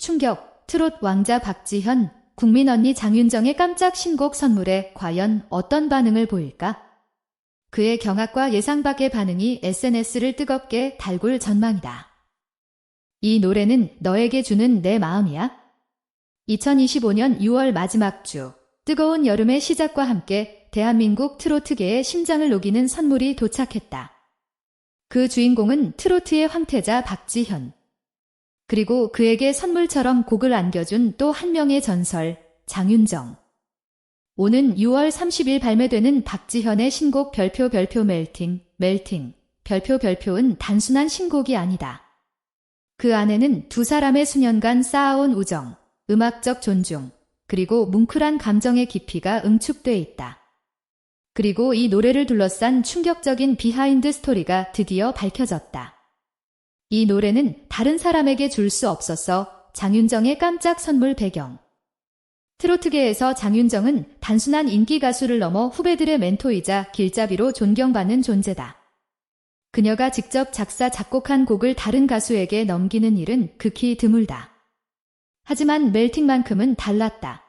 충격, 트롯 왕자 박지현, 국민 언니 장윤정의 깜짝 신곡 선물에 과연 어떤 반응을 보일까? 그의 경악과 예상 밖의 반응이 SNS를 뜨겁게 달굴 전망이다. 이 노래는 너에게 주는 내 마음이야? 2025년 6월 마지막 주, 뜨거운 여름의 시작과 함께 대한민국 트로트계의 심장을 녹이는 선물이 도착했다. 그 주인공은 트로트의 황태자 박지현. 그리고 그에게 선물처럼 곡을 안겨준 또 한 명의 전설, 장윤정. 오는 6월 30일 발매되는 박지현의 신곡 별표 별표 멜팅, 멜팅, 별표 별표는 단순한 신곡이 아니다. 그 안에는 두 사람의 수년간 쌓아온 우정, 음악적 존중, 그리고 뭉클한 감정의 깊이가 응축돼 있다. 그리고 이 노래를 둘러싼 충격적인 비하인드 스토리가 드디어 밝혀졌다. 이 노래는 다른 사람에게 줄 수 없어서 장윤정의 깜짝 선물 배경. 트로트계에서 장윤정은 단순한 인기 가수를 넘어 후배들의 멘토이자 길잡이로 존경받는 존재다. 그녀가 직접 작사, 작곡한 곡을 다른 가수에게 넘기는 일은 극히 드물다. 하지만 멜팅만큼은 달랐다.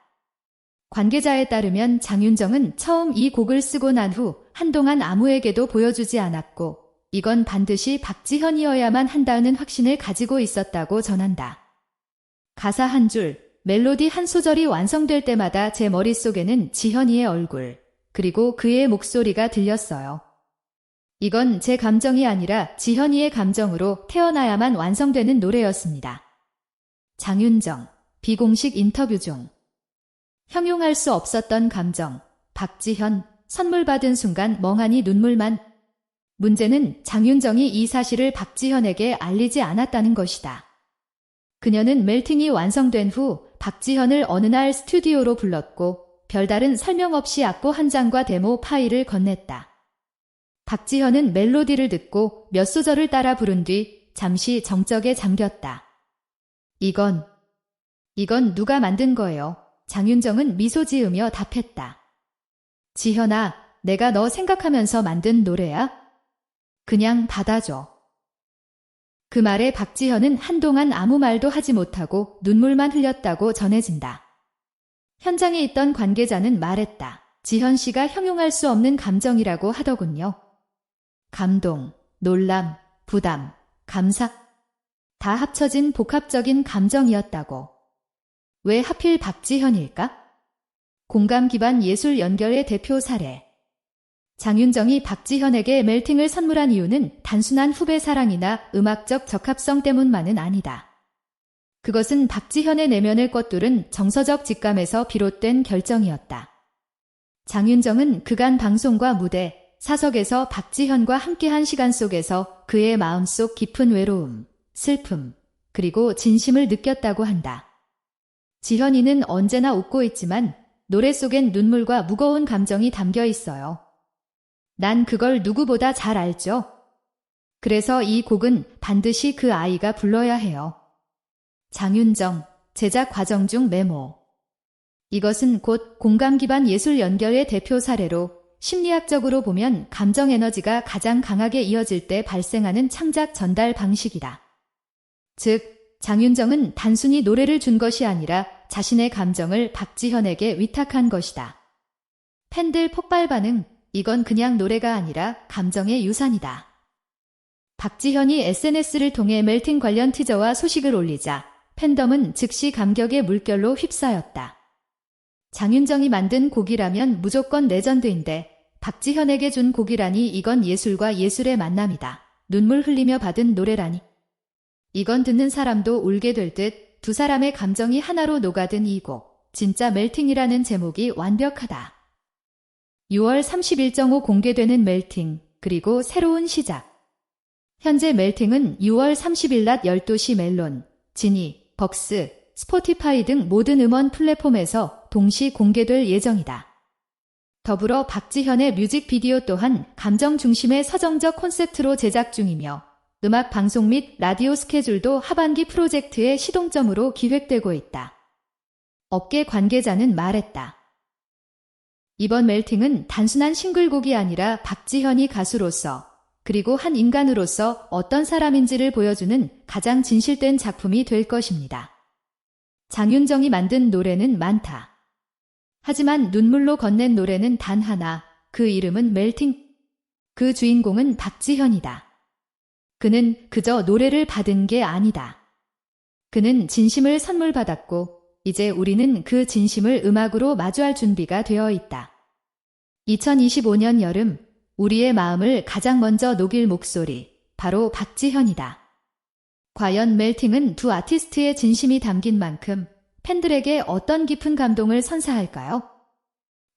관계자에 따르면 장윤정은 처음 이 곡을 쓰고 난 후 한동안 아무에게도 보여주지 않았고 이건 반드시 박지현이어야만 한다는 확신을 가지고 있었다고 전한다. 가사 한 줄, 멜로디 한 소절이 완성될 때마다 제 머릿속에는 지현이의 얼굴, 그리고 그의 목소리가 들렸어요. 이건 제 감정이 아니라 지현이의 감정으로 태어나야만 완성되는 노래였습니다. 장윤정, 비공식 인터뷰 중. 형용할 수 없었던 감정, 박지현, 선물 받은 순간 멍하니 눈물만. 문제는 장윤정이 이 사실을 박지현에게 알리지 않았다는 것이다. 그녀는 멜팅이 완성된 후 박지현을 어느 날 스튜디오로 불렀고 별다른 설명 없이 악보 한 장과 데모 파일을 건넸다. 박지현은 멜로디를 듣고 몇 소절을 따라 부른 뒤 잠시 정적에 잠겼다. 이건, 이건 누가 만든 거예요? 장윤정은 미소 지으며 답했다. 지현아, 내가 너 생각하면서 만든 노래야? 그냥 받아줘. 그 말에 박지현은 한동안 아무 말도 하지 못하고 눈물만 흘렸다고 전해진다. 현장에 있던 관계자는 말했다. 지현 씨가 형용할 수 없는 감정이라고 하더군요. 감동, 놀람, 부담, 감사. 다 합쳐진 복합적인 감정이었다고. 왜 하필 박지현일까? 공감 기반 예술 연결의 대표 사례. 장윤정이 박지현에게 멜팅을 선물한 이유는 단순한 후배 사랑이나 음악적 적합성 때문만은 아니다. 그것은 박지현의 내면을 꿰뚫은 정서적 직감에서 비롯된 결정이었다. 장윤정은 그간 방송과 무대, 사석에서 박지현과 함께한 시간 속에서 그의 마음속 깊은 외로움, 슬픔, 그리고 진심을 느꼈다고 한다. 지현이는 언제나 웃고 있지만 노래 속엔 눈물과 무거운 감정이 담겨 있어요. 난 그걸 누구보다 잘 알죠. 그래서 이 곡은 반드시 그 아이가 불러야 해요. 장윤정, 제작 과정 중 메모. 이것은 곧 공감 기반 예술 연결의 대표 사례로 심리학적으로 보면 감정 에너지가 가장 강하게 이어질 때 발생하는 창작 전달 방식이다. 즉, 장윤정은 단순히 노래를 준 것이 아니라 자신의 감정을 박지현에게 위탁한 것이다. 팬들 폭발 반응, 이건 그냥 노래가 아니라 감정의 유산이다. 박지현이 SNS를 통해 멜팅 관련 티저와 소식을 올리자 팬덤은 즉시 감격의 물결로 휩싸였다. 장윤정이 만든 곡이라면 무조건 레전드인데 박지현에게 준 곡이라니 이건 예술과 예술의 만남이다. 눈물 흘리며 받은 노래라니. 이건 듣는 사람도 울게 될 듯 두 사람의 감정이 하나로 녹아든 이 곡. 진짜 멜팅이라는 제목이 완벽하다. 6월 30일 정오 공개되는 멜팅, 그리고 새로운 시작. 현재 멜팅은 6월 30일 낮 12시 멜론, 지니, 벅스, 스포티파이 등 모든 음원 플랫폼에서 동시 공개될 예정이다. 더불어 박지현의 뮤직비디오 또한 감정 중심의 서정적 콘셉트로 제작 중이며 음악 방송 및 라디오 스케줄도 하반기 프로젝트의 시동점으로 기획되고 있다. 업계 관계자는 말했다. 이번 멜팅은 단순한 싱글곡이 아니라 박지현이 가수로서 그리고 한 인간으로서 어떤 사람인지를 보여주는 가장 진실된 작품이 될 것입니다. 장윤정이 만든 노래는 많다. 하지만 눈물로 건넨 노래는 단 하나, 그 이름은 멜팅. 그 주인공은 박지현이다. 그는 그저 노래를 받은 게 아니다. 그는 진심을 선물 받았고, 이제 우리는 그 진심을 음악으로 마주할 준비가 되어 있다. 2025년 여름, 우리의 마음을 가장 먼저 녹일 목소리, 바로 박지현이다. 과연 멜팅은 두 아티스트의 진심이 담긴 만큼 팬들에게 어떤 깊은 감동을 선사할까요?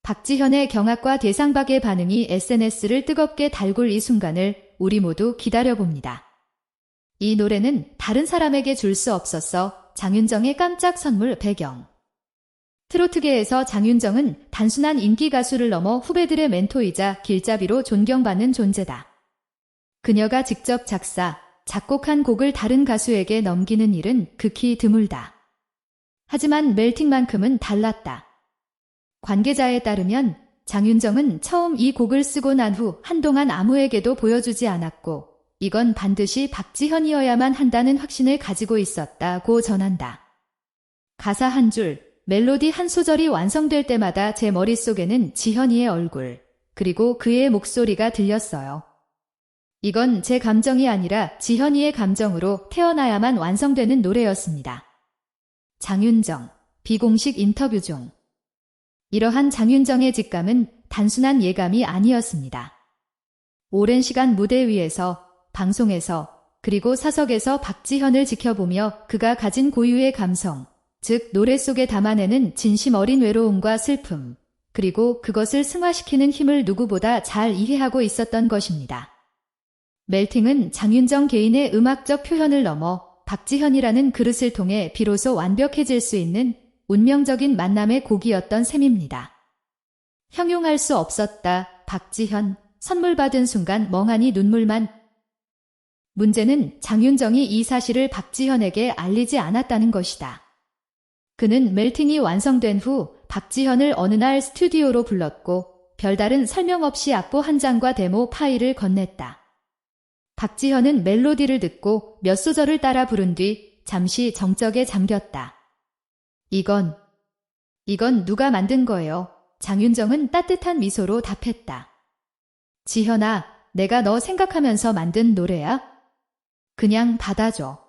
박지현의 경악과 대상박의 반응이 SNS를 뜨겁게 달굴 이 순간을 우리 모두 기다려봅니다. 이 노래는 다른 사람에게 줄 수 없었어 장윤정의 깜짝 선물 배경. 트로트계에서 장윤정은 단순한 인기 가수를 넘어 후배들의 멘토이자 길잡이로 존경받는 존재다. 그녀가 직접 작사, 작곡한 곡을 다른 가수에게 넘기는 일은 극히 드물다. 하지만 멜팅만큼은 달랐다. 관계자에 따르면 장윤정은 처음 이 곡을 쓰고 난 후 한동안 아무에게도 보여주지 않았고 이건 반드시 박지현이어야만 한다는 확신을 가지고 있었다고 전한다. 가사 한 줄, 멜로디 한 소절이 완성될 때마다 제 머릿속에는 지현이의 얼굴, 그리고 그의 목소리가 들렸어요. 이건 제 감정이 아니라 지현이의 감정으로 태어나야만 완성되는 노래였습니다. 장윤정, 비공식 인터뷰 중. 이러한 장윤정의 직감은 단순한 예감이 아니었습니다. 오랜 시간 무대 위에서, 방송에서, 그리고 사석에서 박지현을 지켜보며 그가 가진 고유의 감성, 즉 노래 속에 담아내는 진심 어린 외로움과 슬픔, 그리고 그것을 승화시키는 힘을 누구보다 잘 이해하고 있었던 것입니다. 멜팅은 장윤정 개인의 음악적 표현을 넘어 박지현이라는 그릇을 통해 비로소 완벽해질 수 있는 운명적인 만남의 곡이었던 셈입니다. 형용할 수 없었다. 박지현, 선물 받은 순간 멍하니 눈물만. 문제는 장윤정이 이 사실을 박지현에게 알리지 않았다는 것이다. 그는 멜팅이 완성된 후 박지현을 어느 날 스튜디오로 불렀고 별다른 설명 없이 악보 한 장과 데모 파일을 건넸다. 박지현은 멜로디를 듣고 몇 소절을 따라 부른 뒤 잠시 정적에 잠겼다. 이건, 이건 누가 만든 거예요? 장윤정은 따뜻한 미소로 답했다. 지현아, 내가 너 생각하면서 만든 노래야? 그냥 받아줘.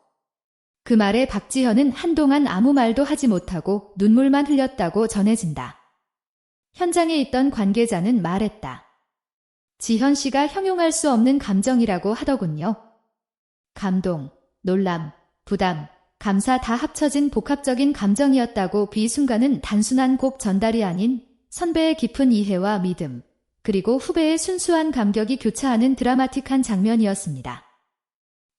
그 말에 박지현은 한동안 아무 말도 하지 못하고 눈물만 흘렸다고 전해진다. 현장에 있던 관계자는 말했다. 지현 씨가 형용할 수 없는 감정이라고 하더군요. 감동, 놀람, 부담, 감사 다 합쳐진 복합적인 감정이었다고 비순간은 단순한 곡 전달이 아닌 선배의 깊은 이해와 믿음, 그리고 후배의 순수한 감격이 교차하는 드라마틱한 장면이었습니다.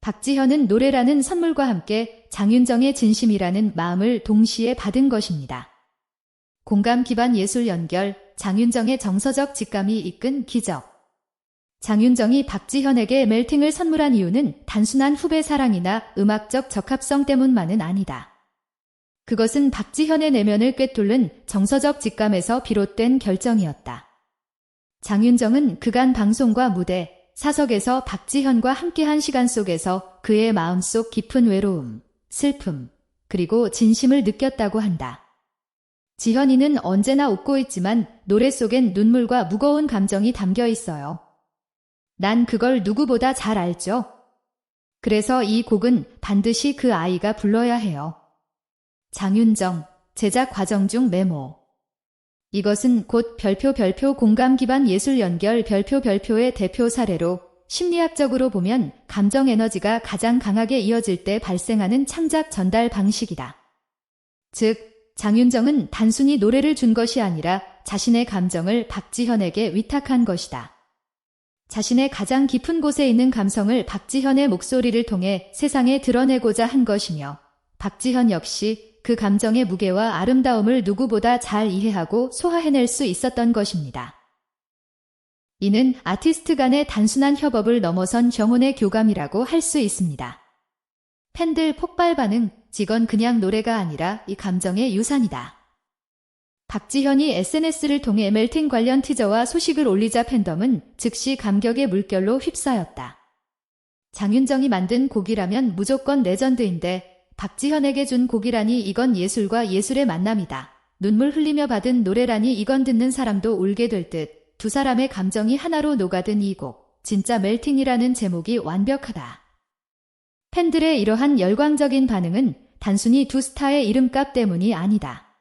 박지현은 노래라는 선물과 함께 장윤정의 진심이라는 마음을 동시에 받은 것입니다. 공감 기반 예술 연결, 장윤정의 정서적 직감이 이끈 기적. 장윤정이 박지현에게 멜팅을 선물한 이유는 단순한 후배 사랑이나 음악적 적합성 때문만은 아니다. 그것은 박지현의 내면을 꿰뚫는 정서적 직감에서 비롯된 결정이었다. 장윤정은 그간 방송과 무대, 사석에서 박지현과 함께한 시간 속에서 그의 마음속 깊은 외로움, 슬픔, 그리고 진심을 느꼈다고 한다. 지현이는 언제나 웃고 있지만 노래 속엔 눈물과 무거운 감정이 담겨 있어요. 난 그걸 누구보다 잘 알죠. 그래서 이 곡은 반드시 그 아이가 불러야 해요. 장윤정, 제작 과정 중 메모. 이것은 곧 별표 별표 공감 기반 예술 연결 별표 별표의 대표 사례로 심리학적으로 보면 감정 에너지가 가장 강하게 이어질 때 발생하는 창작 전달 방식이다. 즉, 장윤정은 단순히 노래를 준 것이 아니라 자신의 감정을 박지현에게 위탁한 것이다. 자신의 가장 깊은 곳에 있는 감성을 박지현의 목소리를 통해 세상에 드러내고자 한 것이며 박지현 역시 그 감정의 무게와 아름다움을 누구보다 잘 이해하고 소화해낼 수 있었던 것입니다. 이는 아티스트 간의 단순한 협업을 넘어선 정혼의 교감이라고 할 수 있습니다. 팬들 폭발 반응, 직원 그냥 노래가 아니라 이 감정의 유산이다. 박지현이 SNS를 통해 멜팅 관련 티저와 소식을 올리자 팬덤은 즉시 감격의 물결로 휩싸였다. 장윤정이 만든 곡이라면 무조건 레전드인데 박지현에게 준 곡이라니 이건 예술과 예술의 만남이다. 눈물 흘리며 받은 노래라니 이건 듣는 사람도 울게 될 듯 두 사람의 감정이 하나로 녹아든 이 곡. 진짜 멜팅이라는 제목이 완벽하다. 팬들의 이러한 열광적인 반응은 단순히 두 스타의 이름값 때문이 아니다.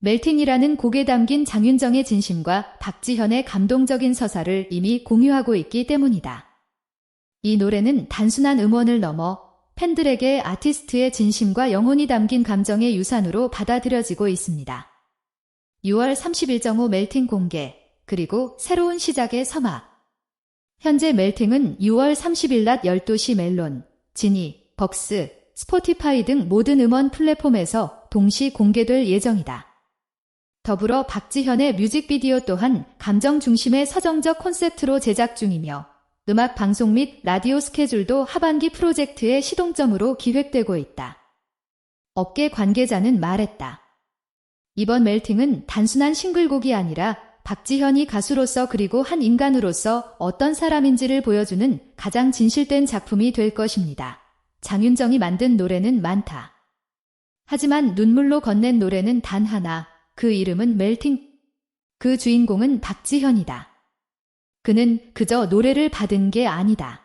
멜팅이라는 곡에 담긴 장윤정의 진심과 박지현의 감동적인 서사를 이미 공유하고 있기 때문이다. 이 노래는 단순한 음원을 넘어 팬들에게 아티스트의 진심과 영혼이 담긴 감정의 유산으로 받아들여지고 있습니다. 6월 30일 정오 멜팅 공개, 그리고 새로운 시작의 서막. 현재 멜팅은 6월 30일 낮 12시 멜론, 지니, 벅스, 스포티파이 등 모든 음원 플랫폼에서 동시 공개될 예정이다. 더불어 박지현의 뮤직비디오 또한 감정 중심의 서정적 콘셉트로 제작 중이며 음악 방송 및 라디오 스케줄도 하반기 프로젝트의 시동점으로 기획되고 있다. 업계 관계자는 말했다. 이번 멜팅은 단순한 싱글곡이 아니라 박지현이 가수로서 그리고 한 인간으로서 어떤 사람인지를 보여주는 가장 진실된 작품이 될 것입니다. 장윤정이 만든 노래는 많다. 하지만 눈물로 건넨 노래는 단 하나, 그 이름은 멜팅. 그 주인공은 박지현이다. 그는 그저 노래를 받은 게 아니다.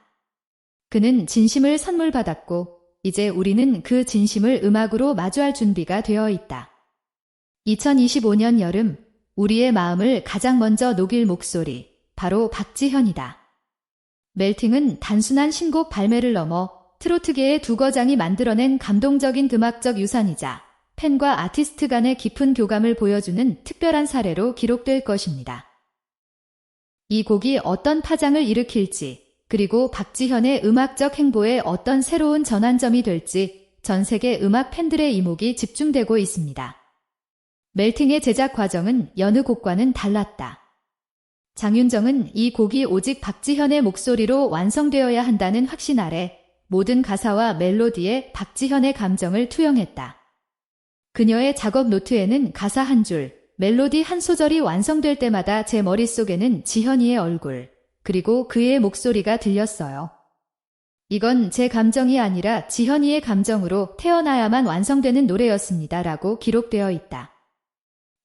그는 진심을 선물 받았고, 이제 우리는 그 진심을 음악으로 마주할 준비가 되어 있다. 2025년 여름, 우리의 마음을 가장 먼저 녹일 목소리, 바로 박지현이다. 멜팅은 단순한 신곡 발매를 넘어 트로트계의 두 거장이 만들어낸 감동적인 음악적 유산이자 팬과 아티스트 간의 깊은 교감을 보여주는 특별한 사례로 기록될 것입니다. 이 곡이 어떤 파장을 일으킬지, 그리고 박지현의 음악적 행보에 어떤 새로운 전환점이 될지 전 세계 음악 팬들의 이목이 집중되고 있습니다. 멜팅의 제작 과정은 여느 곡과는 달랐다. 장윤정은 이 곡이 오직 박지현의 목소리로 완성되어야 한다는 확신 아래 모든 가사와 멜로디에 박지현의 감정을 투영했다. 그녀의 작업 노트에는 가사 한 줄, 멜로디 한 소절이 완성될 때마다 제 머릿속에는 지현이의 얼굴, 그리고 그의 목소리가 들렸어요. 이건 제 감정이 아니라 지현이의 감정으로 태어나야만 완성되는 노래였습니다. 라고 기록되어 있다.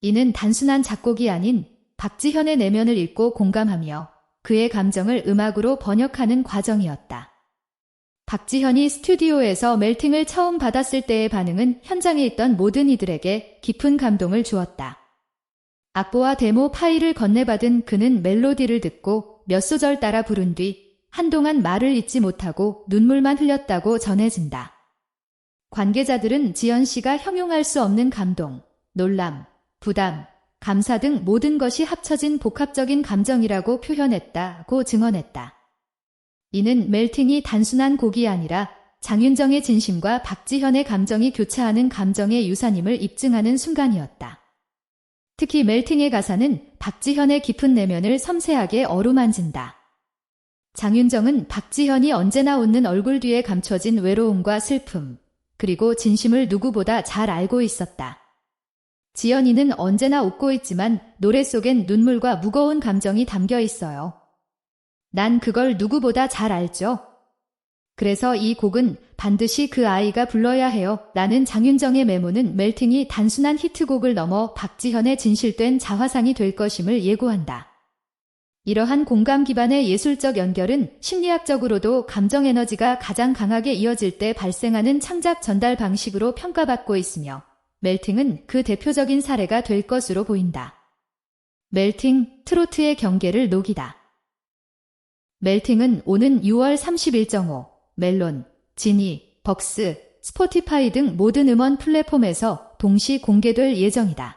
이는 단순한 작곡이 아닌 박지현의 내면을 읽고 공감하며 그의 감정을 음악으로 번역하는 과정이었다. 박지현이 스튜디오에서 멜팅을 처음 받았을 때의 반응은 현장에 있던 모든 이들에게 깊은 감동을 주었다. 악보와 데모 파일을 건네받은 그는 멜로디를 듣고 몇 소절 따라 부른 뒤 한동안 말을 잇지 못하고 눈물만 흘렸다고 전해진다. 관계자들은 지연 씨가 형용할 수 없는 감동, 놀람, 부담, 감사 등 모든 것이 합쳐진 복합적인 감정이라고 표현했다고 증언했다. 이는 멜팅이 단순한 곡이 아니라 장윤정의 진심과 박지현의 감정이 교차하는 감정의 유산임을 입증하는 순간이었다. 특히 멜팅의 가사는 박지현의 깊은 내면을 섬세하게 어루만진다. 장윤정은 박지현이 언제나 웃는 얼굴 뒤에 감춰진 외로움과 슬픔, 그리고 진심을 누구보다 잘 알고 있었다. 지연이는 언제나 웃고 있지만 노래 속엔 눈물과 무거운 감정이 담겨 있어요. 난 그걸 누구보다 잘 알죠. 그래서 이 곡은 반드시 그 아이가 불러야 해요. 라는 장윤정의 메모는 멜팅이 단순한 히트곡을 넘어 박지현의 진실된 자화상이 될 것임을 예고한다. 이러한 공감 기반의 예술적 연결은 심리학적으로도 감정 에너지가 가장 강하게 이어질 때 발생하는 창작 전달 방식으로 평가받고 있으며 멜팅은 그 대표적인 사례가 될 것으로 보인다. 멜팅, 트로트의 경계를 녹이다. 멜팅은 오는 6월 30일 정오, 멜론, 지니, 벅스, 스포티파이 등 모든 음원 플랫폼에서 동시 공개될 예정이다.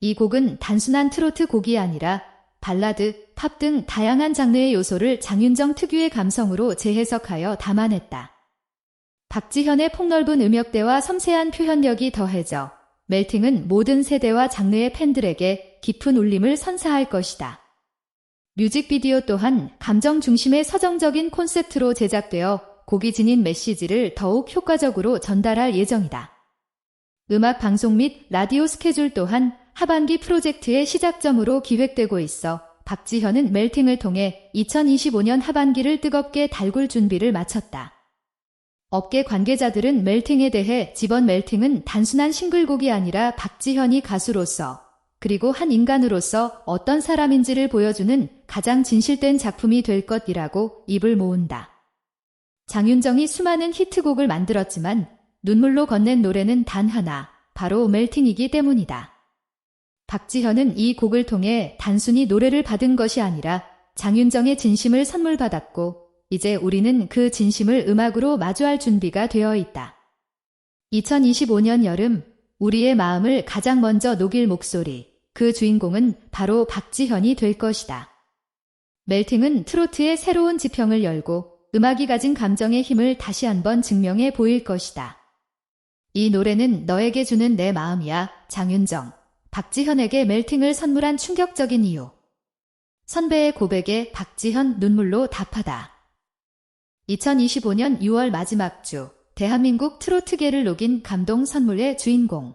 이 곡은 단순한 트로트 곡이 아니라 발라드, 팝 등 다양한 장르의 요소를 장윤정 특유의 감성으로 재해석하여 담아냈다. 박지현의 폭넓은 음역대와 섬세한 표현력이 더해져 멜팅은 모든 세대와 장르의 팬들에게 깊은 울림을 선사할 것이다. 뮤직비디오 또한 감정 중심의 서정적인 콘셉트로 제작되어 곡이 지닌 메시지를 더욱 효과적으로 전달할 예정이다. 음악 방송 및 라디오 스케줄 또한 하반기 프로젝트의 시작점으로 기획되고 있어 박지현은 멜팅을 통해 2025년 하반기를 뜨겁게 달굴 준비를 마쳤다. 업계 관계자들은 멜팅에 대해 집원 멜팅은 단순한 싱글곡이 아니라 박지현이 가수로서 그리고 한 인간으로서 어떤 사람인지를 보여주는 가장 진실된 작품이 될 것이라고 입을 모은다. 장윤정이 수많은 히트곡을 만들었지만 눈물로 건넨 노래는 단 하나, 바로 멜팅이기 때문이다. 박지현은 이 곡을 통해 단순히 노래를 받은 것이 아니라 장윤정의 진심을 선물 받았고 이제 우리는 그 진심을 음악으로 마주할 준비가 되어 있다. 2025년 여름 우리의 마음을 가장 먼저 녹일 목소리 그 주인공은 바로 박지현이 될 것이다. 멜팅은 트로트의 새로운 지평을 열고 음악이 가진 감정의 힘을 다시 한번 증명해 보일 것이다. 이 노래는 너에게 주는 내 마음이야 장윤정 박지현에게 멜팅을 선물한 충격적인 이유 선배의 고백에 박지현 눈물로 답하다. 2025년 6월 마지막 주 대한민국 트로트계를 녹인 감동 선물의 주인공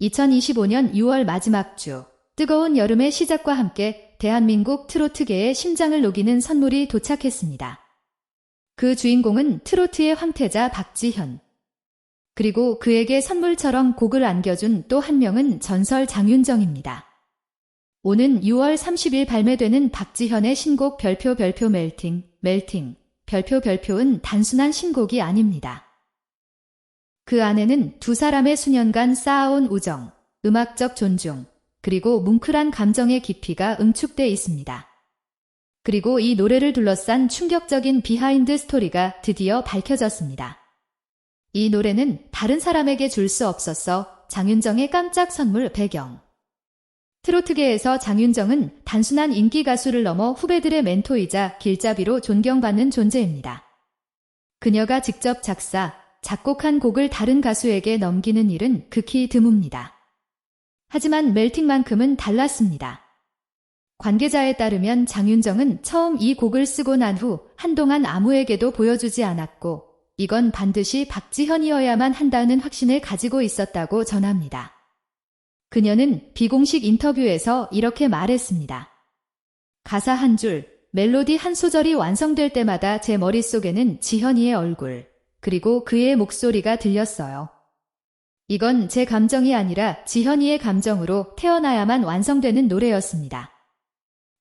2025년 6월 마지막 주 뜨거운 여름의 시작과 함께 대한민국 트로트계의 심장을 녹이는 선물이 도착했습니다. 그 주인공은 트로트의 황태자 박지현. 그리고 그에게 선물처럼 곡을 안겨준 또 한 명은 전설 장윤정입니다. 오는 6월 30일 발매되는 박지현의 신곡 별표 별표 멜팅, 멜팅, 별표 별표는 단순한 신곡이 아닙니다. 그 안에는 두 사람의 수년간 쌓아온 우정, 음악적 존중, 그리고 뭉클한 감정의 깊이가 응축돼 있습니다. 그리고 이 노래를 둘러싼 충격적인 비하인드 스토리가 드디어 밝혀졌습니다. 이 노래는 다른 사람에게 줄 수 없었어 장윤정의 깜짝 선물 배경. 트로트계에서 장윤정은 단순한 인기 가수를 넘어 후배들의 멘토이자 길잡이로 존경받는 존재입니다. 그녀가 직접 작사, 작곡한 곡을 다른 가수에게 넘기는 일은 극히 드뭅니다. 하지만 멜팅만큼은 달랐습니다. 관계자에 따르면 장윤정은 처음 이 곡을 쓰고 난 후 한동안 아무에게도 보여주지 않았고 이건 반드시 박지현이어야만 한다는 확신을 가지고 있었다고 전합니다. 그녀는 비공식 인터뷰에서 이렇게 말했습니다. 가사 한 줄, 멜로디 한 소절이 완성될 때마다 제 머릿속에는 지현이의 얼굴, 그리고 그의 목소리가 들렸어요. 이건 제 감정이 아니라 지현이의 감정으로 태어나야만 완성되는 노래였습니다.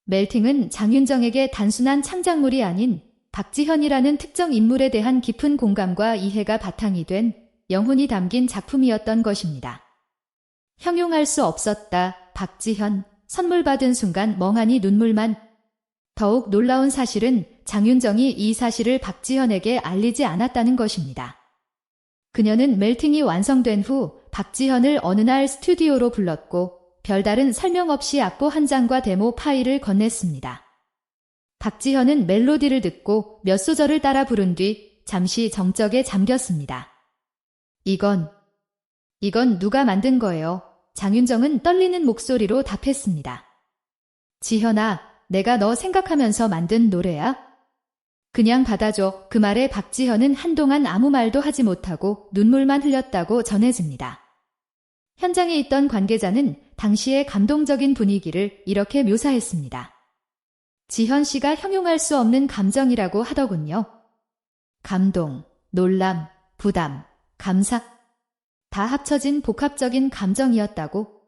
멜팅은 장윤정에게 단순한 창작물이 아닌 박지현이라는 특정 인물에 대한 깊은 공감과 이해가 바탕이 된 영혼이 담긴 작품이었던 것입니다. 형용할 수 없었다. 박지현. 선물 받은 순간 멍하니 눈물만. 더욱 놀라운 사실은 장윤정이 이 사실을 박지현에게 알리지 않았다는 것입니다. 그녀는 멜팅이 완성된 후 박지현을 어느 날 스튜디오로 불렀고 별다른 설명 없이 악보 한 장과 데모 파일을 건넸습니다. 박지현은 멜로디를 듣고 몇 소절을 따라 부른 뒤 잠시 정적에 잠겼습니다. 이건, 이건 누가 만든 거예요? 장윤정은 떨리는 목소리로 답했습니다. 지현아, 내가 너 생각하면서 만든 노래야? 그냥 받아줘. 그 말에 박지현은 한동안 아무 말도 하지 못하고 눈물만 흘렸다고 전해집니다. 현장에 있던 관계자는 당시의 감동적인 분위기를 이렇게 묘사했습니다. 지현 씨가 형용할 수 없는 감정이라고 하더군요. 감동, 놀람, 부담, 감사, 다 합쳐진 복합적인 감정이었다고.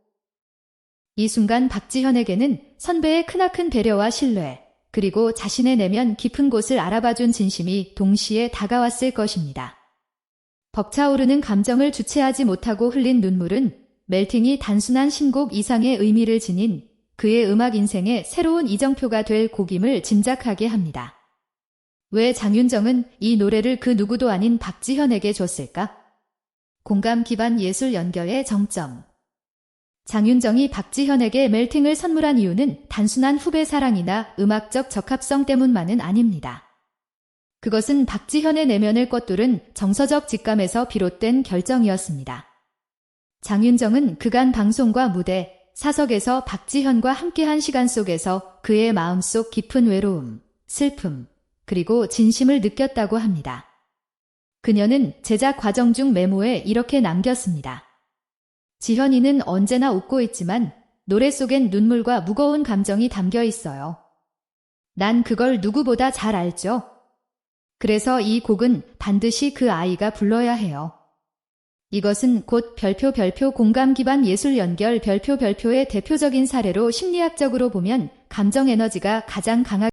이 순간 박지현에게는 선배의 크나큰 배려와 신뢰, 그리고 자신의 내면 깊은 곳을 알아봐준 진심이 동시에 다가왔을 것입니다. 벅차오르는 감정을 주체하지 못하고 흘린 눈물은 멜팅이 단순한 신곡 이상의 의미를 지닌 그의 음악 인생의 새로운 이정표가 될 곡임을 짐작하게 합니다. 왜 장윤정은 이 노래를 그 누구도 아닌 박지현에게 줬을까? 공감 기반 예술 연결의 정점. 장윤정이 박지현에게 멜팅을 선물한 이유는 단순한 후배 사랑이나 음악적 적합성 때문만은 아닙니다. 그것은 박지현의 내면을 꿰뚫은 정서적 직감에서 비롯된 결정이었습니다. 장윤정은 그간 방송과 무대, 사석에서 박지현과 함께한 시간 속에서 그의 마음속 깊은 외로움, 슬픔, 그리고 진심을 느꼈다고 합니다. 그녀는 제작 과정 중 메모에 이렇게 남겼습니다. 지현이는 언제나 웃고 있지만 노래 속엔 눈물과 무거운 감정이 담겨 있어요. 난 그걸 누구보다 잘 알죠. 그래서 이 곡은 반드시 그 아이가 불러야 해요. 이것은 곧 별표 별표 공감 기반 예술 연결 별표 별표의 대표적인 사례로 심리학적으로 보면 감정 에너지가 가장 강하게